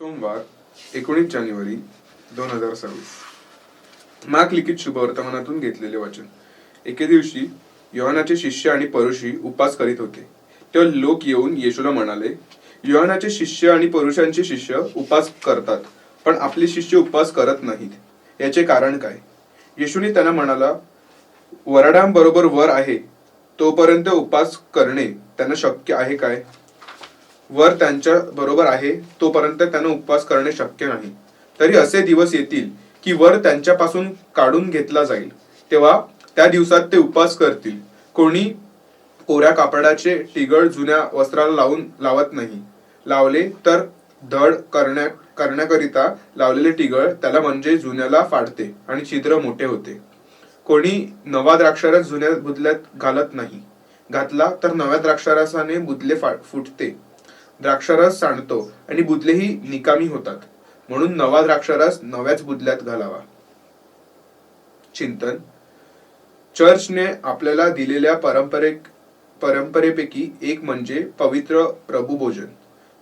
सोमवार एकोणीस जानेवारी दोन हजार सव्वीस. माक लिखित शुभवर्तमानातून घेतलेले वाचन. एके दिवशी योहानाचे शिष्य आणि परुषी उपास करीत होते. तेव्हा लोक येऊन येशूला म्हणाले योहानाचे शिष्य आणि परुषांचे शिष्य उपास करतात पण आपले शिष्य उपास करत नाहीत. याचे कारण काय? येशूने त्यांना म्हणाला वराडांबरोबर वर आहे तोपर्यंत उपास करणे त्यांना शक्य आहे काय? वर त्यांच्या बरोबर आहे तोपर्यंत त्यांना उपवास करणे शक्य नाही. तरी असे दिवस येतील की वर त्यांच्यापासून काढून घेतला जाईल. तेव्हा त्या दिवसात ते उपवास करतील. कोणी कोऱ्या कापडाचे टिगळ जुन्या वस्त्राला लावून लावत नाही. लावले तर धड करण्या करण्याकरिता लावलेले टिगळ त्याला म्हणजे जुन्याला फाडते आणि छिद्र मोठे होते. कोणी नवा द्राक्षारस जुन्या बुदल्यात घालत नाही. घातला तर नव्या द्राक्षारसाने बुदले फा- फुटते. द्राक्षारस सांडतो आणि बुदलेही निकामी होतात. म्हणून नवा द्राक्षारस नव्याच बुदल्यात घालावा. चिंतन. चर्चने आपल्याला दिलेल्या पारंपरिक परंपरेपैकी एक म्हणजे पवित्र प्रभू भोजन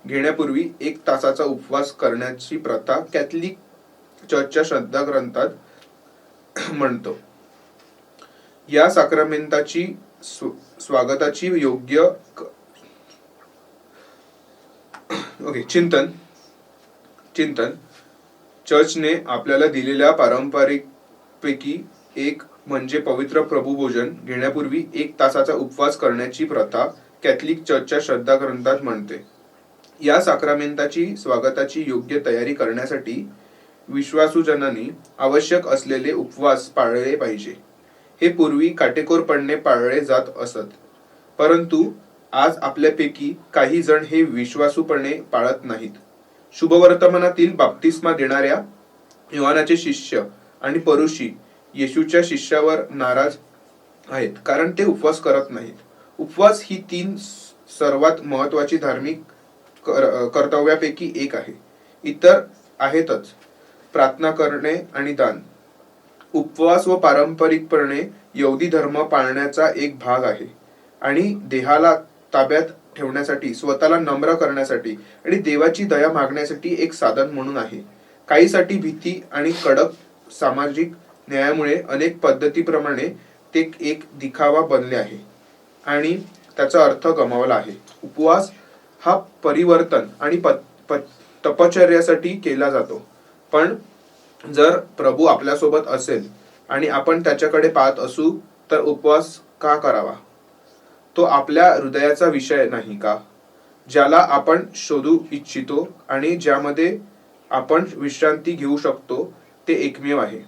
घेण्यापूर्वी एक तासाचा उपवास करण्याची प्रथा कॅथलिक चर्चच्या श्रद्धा ग्रंथात म्हणतो. या साक्रमेंताची स्वागताची योग्य ओके चिंतन. चिंतन. चर्चने आपल्याला दिलेल्या पारंपरिक पैकी एक म्हणजे पवित्र प्रभुभोजन घेण्यापूर्वी एक तासाचा उपवास करण्याची प्रथा कॅथलिक चर्चच्या श्रद्धा ग्रंथात म्हणते. या साक्रामेंताची स्वागताची योग्य तयारी करण्यासाठी विश्वासूजनांनी आवश्यक असलेले उपवास पाळले पाहिजे. हे पूर्वी काटेकोरपणे पाळले जात असत. परंतु आज आपल्यापैकी काही जण हे विश्वासूपणे पाळत नाहीत. शुभवर्तमानातील बाप्तिस्मा देणाऱ्या युवानाचे शिष्य आणि परुषी येशूच्या शिष्यावर नाराज आहेत कारण ते उपवास करत नाहीत. उपवास ही तीन सर्वात महत्वाची धार्मिक कर- कर्तव्यापैकी एक आहे. इतर आहेतच प्रार्थना करणे आणि दान. उपवास व पारंपरिकपणे यहुदी धर्म पाळण्याचा एक भाग आहे आणि देहाला ताब्यात ठेवण्यासाठी स्वतःला नम्र करण्यासाठी आणि देवाची दया मागण्यासाठी एक साधन म्हणून आहे. काहीसाठी भीती आणि कडक सामाजिक न्यायामुळे अनेक पद्धतीप्रमाणे ते एक दिखावा बनले आहे आणि त्याचा अर्थ गमावला आहे. उपवास हा परिवर्तन आणि प- प- तपश्चर्यासाठी केला जातो. पण जर प्रभू आपल्यासोबत असेल आणि आपण त्याच्याकडे पाहत असू तर उपवास का करावा? तो आपल्या हृदयाचा विषय नाही का? ज्याला आपण शोधू इच्छितो आणि ज्यामध्ये आपण विश्रांती घेऊ शकतो ते एकमेव आहे.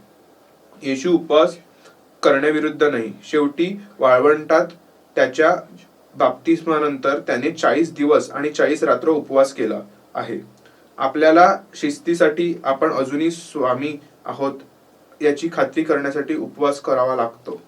येशू उपवास करण्याविरुद्ध नाही. शेवटी वाळवंटात त्याच्या बाप्तिस्मानंतर त्याने चाळीस दिवस आणि चाळीस रात्र उपवास केला आहे. आपल्याला शिस्तीसाठी आपण अजूनही स्वामी आहोत याची खात्री करण्यासाठी उपवास करावा लागतो.